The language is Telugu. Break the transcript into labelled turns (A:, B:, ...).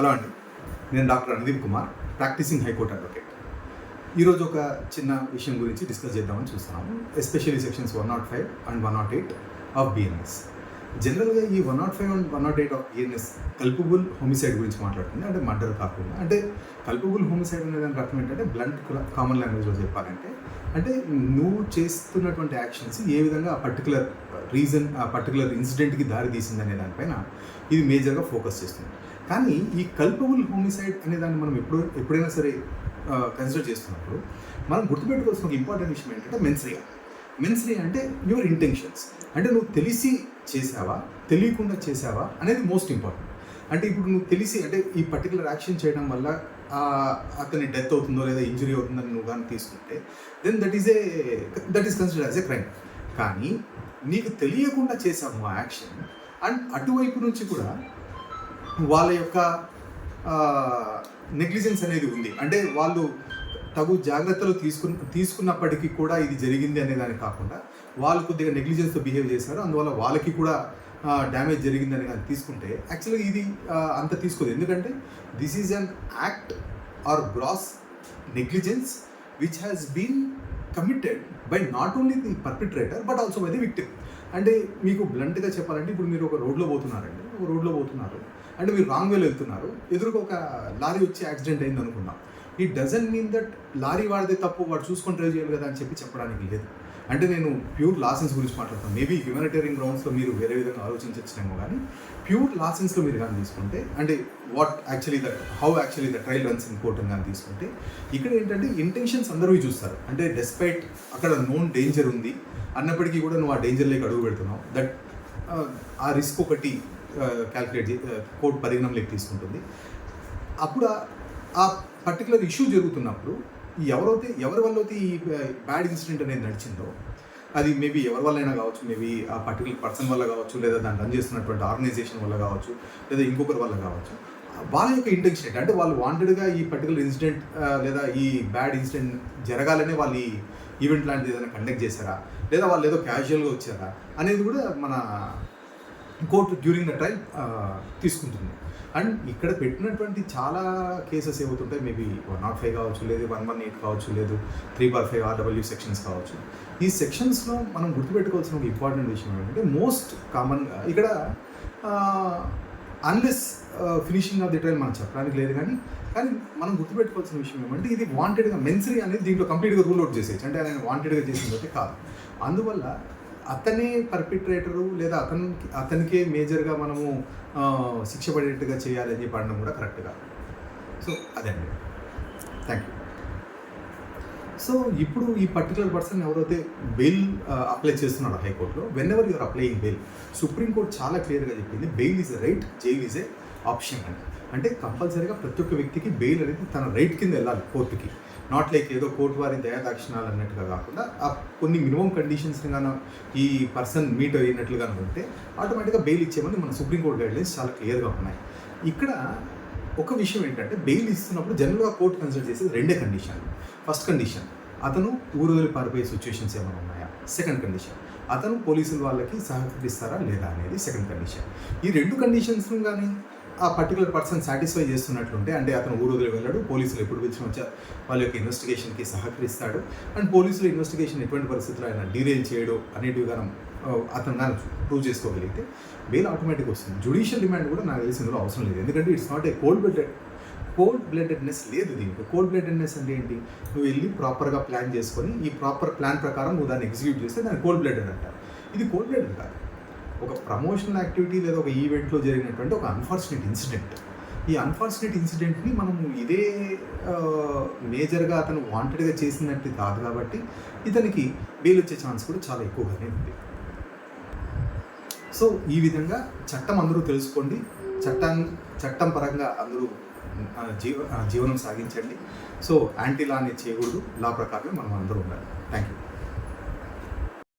A: హలో అండి. నేను doctor Anudeep Kumar practising high court advocate. ఈరోజు ఒక చిన్న విషయం గురించి డిస్కస్ చేద్దామని చూస్తున్నాము. Especially sections one not five and one not eight of BNS జనరల్గా ఈ one not five and one not eight of BNS culpable homicide గురించి మాట్లాడుతుంది. అంటే మర్డర్ కాకుండా అంటే కల్పబుల్ హోమిసైడ్ అనే దాని అర్థం ఏంటంటే బ్లంట్ కామన్ లాంగ్వేజ్లో చెప్పాలంటే అంటే నువ్వు చేస్తున్నటువంటి యాక్షన్స్ ఏ విధంగా ఆ పర్టికులర్ రీజన్ ఆ పర్టికులర్ ఇన్సిడెంట్కి దారి తీసింది అనే దానిపైన ఇది మేజర్గా ఫోకస్ చేస్తుంది. కానీ ఈ కల్పబుల్ హోమిసైడ్ అనే దాన్ని మనం ఎప్పుడు ఎప్పుడైనా సరే కన్సిడర్ చేస్తున్నప్పుడు మనం గుర్తుపెట్టుకోవాల్సిన ఒక ఇంపార్టెంట్ విషయం ఏంటంటే మెన్స్రియా మెన్స్రియా అంటే యువర్ ఇంటెన్షన్స్ అంటే నువ్వు తెలిసి చేసావా తెలియకుండా చేసావా అనేది మోస్ట్ ఇంపార్టెంట్ అంటే ఇప్పుడు నువ్వు తెలిసి అంటే ఈ పర్టికులర్ యాక్షన్ చేయడం వల్ల అతని డెత్ అవుతుందో లేదా ఇంజరీ అవుతుందని నువ్వు కానీ తీసుకుంటే then that is a that is consider as a crime కానీ నీకు తెలియకుండా చేసావు ఆ యాక్షన్ అండ్ అటువైపు నుంచి కూడా వాళ్ళ యొక్క నెగ్లిజెన్స్ అనేది ఉంది. అంటే వాళ్ళు తగు జాగ్రత్తలు తీసుకున్న తీసుకున్నప్పటికీ కూడా ఇది జరిగింది అనే దాని కాకుండా వాళ్ళు కొద్దిగా నెగ్లిజెన్స్తో బిహేవ్ చేశారు. అందువల్ల వాళ్ళకి కూడా డ్యామేజ్ జరిగిందని కానీ తీసుకుంటే యాక్చువల్గా ఇది అంత తీసుకోదు. ఎందుకంటే this is an act or gross negligence which has been committed by not only the perpetrator but also by the victim అంటే మీకు బ్లంట్గా చెప్పాలంటే ఇప్పుడు మీరు ఒక రోడ్లో పోతున్నారండి. ఒక రోడ్లో పోతున్నారు. అంటే మీరు రాంగ్ వేలో వెళ్తున్నారు. ఎదురుగా ఒక లారీ వచ్చి యాక్సిడెంట్ అయింది అనుకున్నాం ఈ డజన్ మీన్ దట్ లారీ వాడితే తప్పు వాడు చూసుకొని డ్రైవ్ చేయాలి కదా అని చెప్పి చెప్పడానికి లేదు. అంటే నేను ప్యూర్ లాసెన్స్ గురించి మాట్లాడతాను మేబీ హ్యూమనిటేరియన్ గ్రౌండ్స్లో మీరు వేరే విధంగా ఆలోచించచ్చేమో కానీ ప్యూర్ లాసెన్స్లో మీరు కానీ తీసుకుంటే అంటే what actually the how actually the trial runs in court కానీ తీసుకుంటే ఇక్కడ ఏంటంటే ఇంటెన్షన్స్ అందరూ చూస్తారు. అంటే డెస్పైట్ అక్కడ నోన్ డేంజర్ ఉంది అన్నప్పటికీ కూడా నువ్వు ఆ డేంజర్లోకి అడుగు పెడుతున్నావు. దట్ ఆ రిస్క్ ఒకటి క్యాల్కులేట్ కోర్టు పరిగణంలోకి తీసుకుంటుంది. అప్పుడు ఆ పర్టికులర్ ఇష్యూ జరుగుతున్నప్పుడు ఈ ఎవరైతే ఎవరి వల్ల అయితే ఈ బ్యాడ్ ఇన్సిడెంట్ అనేది నడిచిందో అది మేబీ ఎవరి వల్ల అయినా కావచ్చు మేబీ ఆ పర్టికులర్ పర్సన్ వల్ల కావచ్చు లేదా దాన్ని రన్ చేస్తున్నటువంటి ఆర్గనైజేషన్ వల్ల కావచ్చు లేదా ఇంకొకరి వల్ల కావచ్చు వాళ్ళ యొక్క ఇంటెన్షన్ ఏంటి అంటే వాళ్ళు వాంటెడ్గా ఈ పర్టికులర్ ఇన్సిడెంట్ లేదా ఈ బ్యాడ్ ఇన్సిడెంట్ జరగాలనే వాళ్ళు ఈ ఈవెంట్ లాంటిది ఏదైనా కండక్ట్ చేశారా? లేదా వాళ్ళు ఏదో క్యాజువల్గా వచ్చారా? అనేది కూడా మన కోర్టు డ్యూరింగ్ ద ట్రయల్ తీసుకుంటుంది. అండ్ ఇక్కడ పెట్టినటువంటి చాలా కేసెస్ ఏమవుతుంటాయి? మేబీ వన్ నాట్ ఫైవ్ కావచ్చు లేదు వన్ వన్ ఎయిట్ కావచ్చు లేదు three bar five RW sections కావచ్చు. ఈ సెక్షన్స్లో మనం గుర్తుపెట్టుకోవాల్సిన ఒక ఇంపార్టెంట్ విషయం ఏంటంటే మోస్ట్ కామన్గా ఇక్కడ unless finishing of the trial మనం చెప్పడానికి లేదు కానీ కానీ మనం గుర్తుపెట్టుకోవాల్సిన విషయం ఏమంటే ఇది వాంటెడ్గా మెన్సరీ అనేది దీంట్లో కంప్లీట్గా రూల్ అవుట్ చేసేయచ్చు. అంటే ఆయన వాంటెడ్గా చేసిన కాదు. అందువల్ల అతనే పర్పిట్రేటరు లేదా అతనికి అతనికే మేజర్గా మనము శిక్ష పడేట్టుగా చేయాలని చెప్పి అనడం కూడా కరెక్ట్గా సో సో అదండి థ్యాంక్ యూ సో ఇప్పుడు ఈ పర్టికులర్ పర్సన్ ఎవరైతే బెయిల్ అప్లై చేస్తున్నాడో హైకోర్టులో whenever you're applying bail supreme court చాలా క్లియర్గా చెప్పింది bail is right jail is a option అని. అంటే కంపల్సరీగా ప్రతి ఒక్క వ్యక్తికి బెయిల్ అనేది తన రైట్ కింద వెళ్ళాలి కోర్టుకి. నాట్ లైక్ ఏదో కోర్టు వారి దయాదాక్షిణాలు అన్నట్టుగా కాకుండా ఆ కొన్ని మినిమం కండిషన్స్ని గాను ఈ పర్సన్ మీట్ అయినట్లుగా ఉంటే ఆటోమేటిక్గా బెయిల్ ఇచ్చేమని మన సుప్రీంకోర్టు గైడ్లైన్స్ చాలా క్లియర్గా ఉన్నాయి. ఇక్కడ ఒక విషయం ఏంటంటే బెయిల్ ఇస్తున్నప్పుడు జనరల్గా కోర్టు కన్సిడర్ చేసేది రెండే కండిషన్ ఫస్ట్ కండిషన్ అతను ఊరు వదిలి పారిపోయే సిచ్యువేషన్స్ ఏమైనా ఉన్నాయా? సెకండ్ కండిషన్ అతను పోలీసుల వాళ్ళకి సహకరిస్తారా లేదా అనేది సెకండ్ కండిషన్ ఈ రెండు కండిషన్స్ కానీ ఆ పర్టికులర్ పర్సన్ సాటిస్ఫై చేస్తున్నట్లుంటే అంటే అతను ఊరు వదిలి వెళ్ళాడు పోలీసులు ఎప్పుడు పిలిచిన వచ్చా వాళ్ళ యొక్క ఇన్వెస్టిగేషన్కి సహకరిస్తాడు. అండ్ పోలీసులు ఇన్వెస్టిగేషన్ ఎటువంటి పరిస్థితుల్లో ఆయన డీరేల్ చేయడు అనేటివి కానీ అతను కానీ ప్రూవ్ చేసుకోగలిగితే బెయిల్ ఆటోమేటిక్ వస్తుంది. జుడిషియల్ డిమాండ్ కూడా నాకు తెలిసి ఇందులో అవసరం లేదు. ఎందుకంటే it's not a cold blooded cold bloodedness లేదు దీనికి. కోల్డ్ బ్లడెడ్నెస్ అంటే ఏంటి? నువ్వు వెళ్ళి ప్రాపర్గా ప్లాన్ చేసుకొని ఈ ప్రాపర్ ప్లాన్ ప్రకారం నువ్వు దాన్ని ఎగ్జిక్యూట్ చేస్తే దాన్ని కోల్డ్ బ్లడెడ్ అంటారు. ఇది కోల్డ్ బ్లడెడ్ కాదు. ఒక ప్రమోషనల్ యాక్టివిటీ లేదా ఒక ఈవెంట్లో జరిగినటువంటి ఒక అన్ఫార్చునేట్ ఇన్సిడెంట్ ఈ అన్ఫార్చునేట్ ఇన్సిడెంట్ని మనము ఇదే మేజర్గా అతను వాంటెడ్గా చేసినట్టు కాదు కాబట్టి ఇతనికి బెయిల్ వచ్చే ఛాన్స్ కూడా చాలా ఎక్కువగానే ఉంది. సో ఈ విధంగా చట్టం అందరూ తెలుసుకోండి. చట్టం చట్టం పరంగా అందరూ జీవ జీవనం సాగించండి. సో యాంటీ లా అనేది చేయకూడదు. లా ప్రకారమే మనం అందరూ ఉండాలి. Thank you